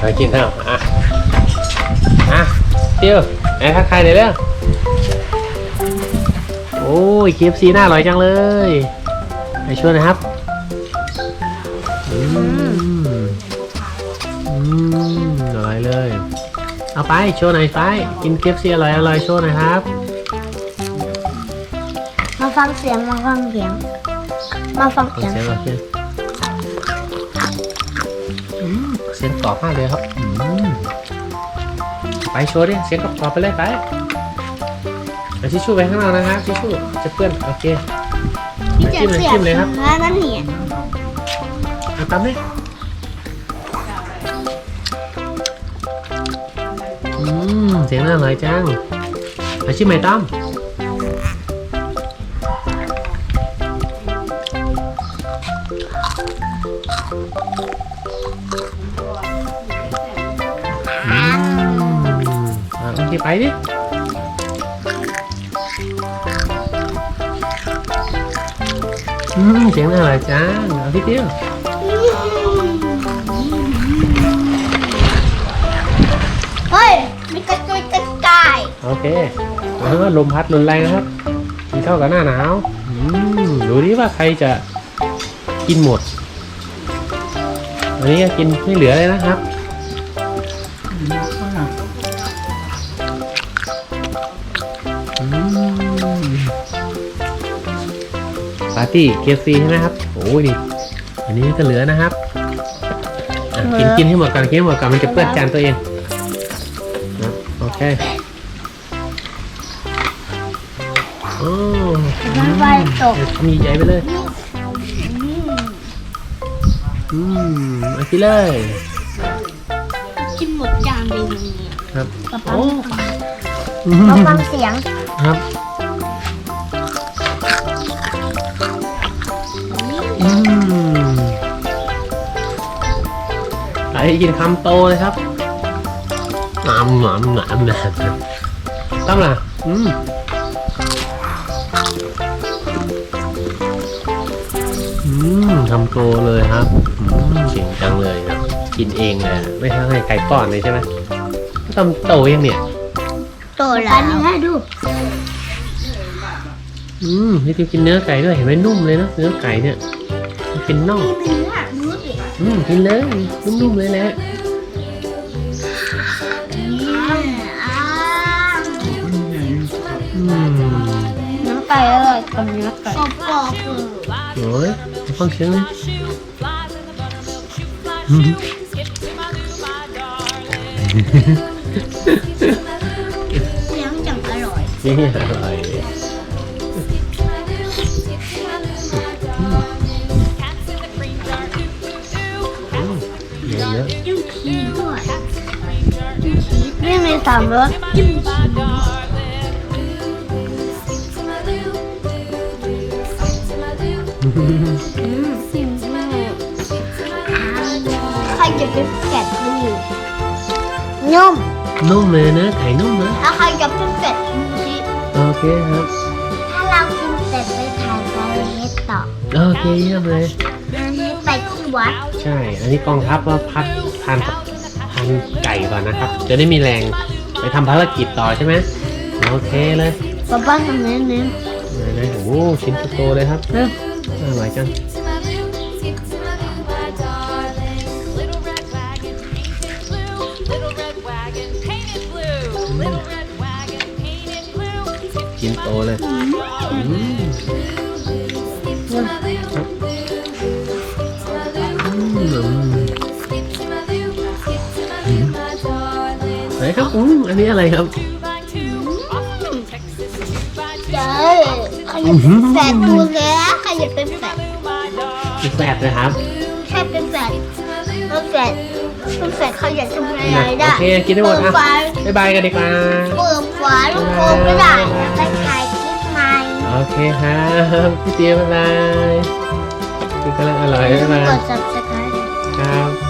ไปกินเถอะอะอะเตี้ยวไหนทักทายหน่อยเร็วโอ้ย KFC น่าอร่อยจังเลยไปช่วยหนะครับอืมอืมอร่อยเลย เอาไปโชว์หน่อยไปกิน KFC อร่อยอร่อยโชว์หน่อยครับ มาฟังเสียงมาฟังเสียง มาฟังฟังเสียงเสียงก่อนเสียงอื เสียงกรอบมากเลยครับอืมไปโชว์ดิเสียงกรอบๆไปเลยไปเอาทิชชู่ไปข้างนอกนะครับทิชชู่จะเปื้อนโอเคพี่จะจิ้มเลยเสียจิ้มเลยครับแล้วนั่นเนี่ยเอาตามเลยอืมเสียงน่าอร่อยจังเอาชิมไหมต้อม โอเคไปดิอืมเสียงน่าอร่อยจังเอาพี่เตี้ยวเฮ้ย มีกระจุยกระจายโอเคแล้วก็ลมพัดรุนแรงนะครับกินเข้ากับหน้าหนาวอืมดูดิว่าใครจะกินหมดอันนี้ก็กินไม่เหลือเลยนะครับ ปาร์ตี้เคฟซีใช่ไหมครับโอ้ยนี่อันนี้ก็เหลือนะครับอะกินกินให้หมดก่อนกินให้หมดก่อนมันจะเปื้อนจานตัวเองนะโอเคโอ้น้ำไฟตกเดี๋ยวทำใหญ่ๆไปเลยอืมเอาไปเลยกินหมดจานเลยเนี่ยครับป๊าป๊าโอ้ มาฟังเสียงครับอืมไอ้กินคำโตเลยครับหนามหนามหนามหนามตั้มล่ะอืมอืมคำโตเลยครับอืมเก่งจังเลยครับกินเองเลยอะไม่ใช่ให้ไก่ป้อนเลยใช่ไหมทำโตยังเนี่ย โตแล้วนี่ให้ดูอืมนี่ทิวกินเนื้อไก่ด้วยเห็นไหมนุ่มเลยนะเนื้อไก่เนี่ยมันเป็นน่องนี่เป็นเนื้อดูสิอืมกินเลยนุ่มๆเลยแหละอ่าอืมเนื้อไก่อร่อยกับเนื้อไก่กรอบๆเลยโอ้ยฟังเสียงเลยอืมเสียงจัง อร่อยนี่อร่อยอืมเยอะจิ้มชีสด้วยจิ้มชีสไม่มีสามรสจิ้มชีสๆอืมใครจะเป็นแกะดูนุ่มนุ่มเลยเนื้อไก่นุ่มนะแล้วใครจะเป็นเป็ดชีส โอเคครับ ถ้าเรากินเสร็จไปถ่ายไปเฮ็ดต่อโอเคเยี่ยมเลยเฮ็ดไปที่วัดใช่ อันนี้กองทัพว่าพักทานกับทานไก่ก่อนนะครับ จะได้มีแรงไปทำภารกิจต่อใช่ไหมโอเคเลยป้าป้าทำเน้นเน้นไหนๆโอ้โหชิ้นโตๆเลยครับเอ้าอร่อยจัง โตเลยไหนครับอืมอันนี้อะไรครับเจ้ใครจะเป็นแฟนดูแล้วใครเป็นแฟนเป็นแฝดนะครับแค่เป็นแฟนเป็นแฟน เป็นแฟนเขาอยากทำอะไรโอได้เคกินได้หมดเปิอะดฝาบ๊ายบายกันดีกว่าเปิดฝาลูกโป่งไม่ได้แล้วไปถ่ายคลิปใหม่โอเคครับพี่เตียบ๊ายบายกินกำลังอร่อยบ๊ายบายกด subscribe ครับ